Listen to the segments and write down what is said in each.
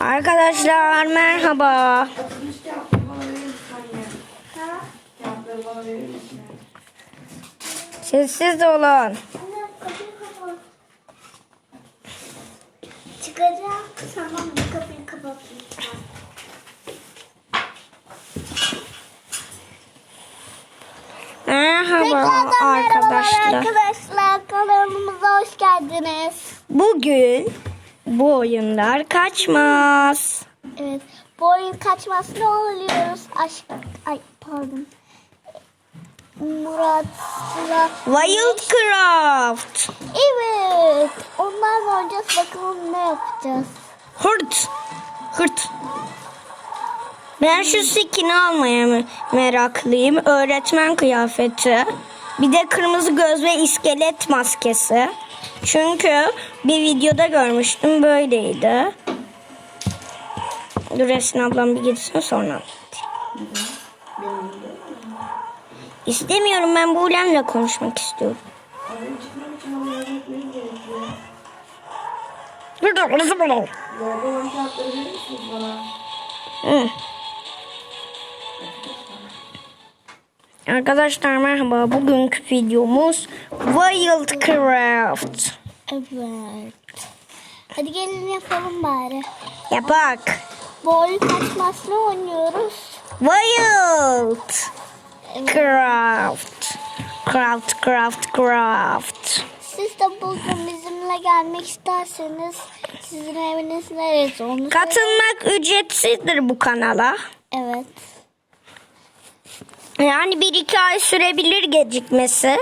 Arkadaşlar merhaba. Sessiz olun. Çıkacağım. Tamam kapıyı kapatayım. Merhaba arkadaşlar. arkadaşlar. Kanalımıza hoş geldiniz. Bugün bu oyunlar kaçmaz. Evet. Bu oyun kaçmasını oluyoruz. Aşk. Ay pardon. Murat'la. Wildcraft. Evet. Onlarla oynayacağız. Bakalım ne yapacağız. Hırt. Hırt. Ben şu skin'i almaya me- meraklıyım. Öğretmen kıyafeti. Bir de kırmızı göz ve iskelet maskesi. Çünkü bir videoda görmüştüm böyleydi. Dur Esin ablam bir gitsin sonra. İstemiyorum ben Buğlem'le konuşmak istiyorum. Dur dur kızım bunu. Hı. Arkadaşlar merhaba. Bugünkü videomuz Wildcraft. Evet. Hadi gelin yapalım bari. Yapak. Bu oyun kaçmasını oynuyoruz. Wild Evet. Craft. Craft, craft. Siz de bugün bizimle gelmek isterseniz sizin eviniz neresi onu Katılmak ücretsizdir bu kanala. Evet. Yani bir iki ay sürebilir gecikmesi.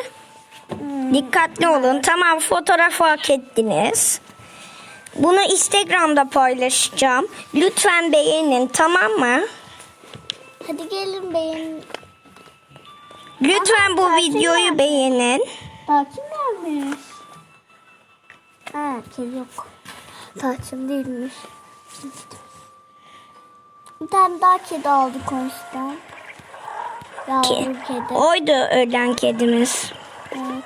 Dikkatli olun. Tamam fotoğraf hak ettiniz. Bunu Instagram'da paylaşacağım. Lütfen beğenin tamam mı? Hadi gelin beyin. Lütfen bu Ama videoyu tatil beğenin. Tarçın gelmiş. Ha kedi yok. Tarçın değilmiş. Bir tane daha kedi aldık ondan. Yavru kedi. Oydu ölen kedimiz. Evet.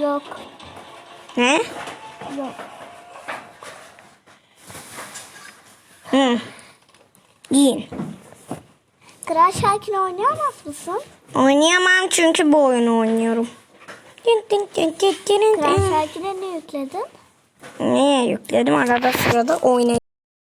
Yok. Ne? Yok. Hı. Giyin. Kral Şakir oynayamaz mısın? Oynayamam çünkü bu oyunu oynuyorum. Kral. Şakir'e ne yükledin? Neye yükledim? Arada sırada oynayayım.